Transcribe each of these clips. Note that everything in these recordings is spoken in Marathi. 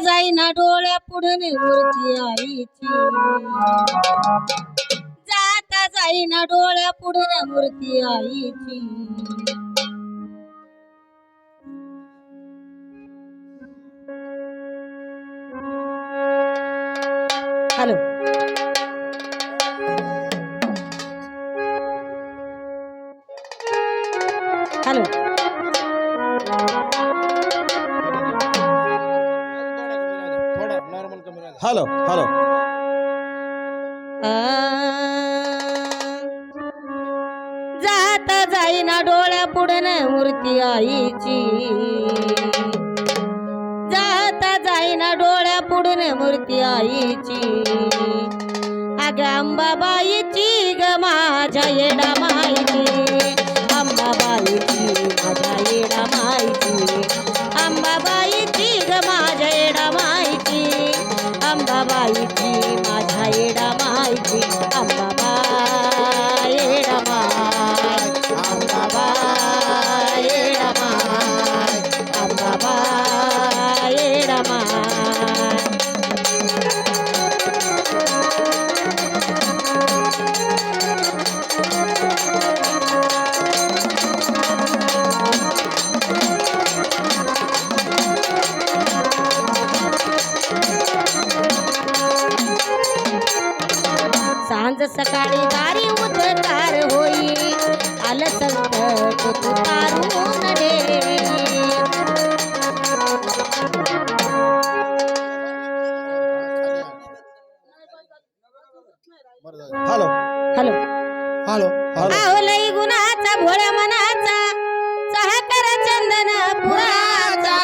जाईना डोळ्या पुढून मूर्ती आईची. जाता जाईना डोळ्या पुढून मूर्ती आईची. हॅलो. हॅलो हॅलो जात जाईना डोळ्या पुढन मूर्ती आईची. जात जाईना डोळ्या पुढन मूर्ती आईची. अग अंबाबाईची ग माझ्या येडा येडा माहिती लई गुणाचा भोळ्या मनाचा. सहकर चंदन पुराचा.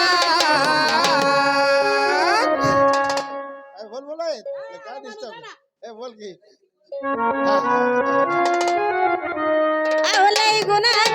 बोल बोल ए. काय डिस्टर्ब ए बोल की. मनाचा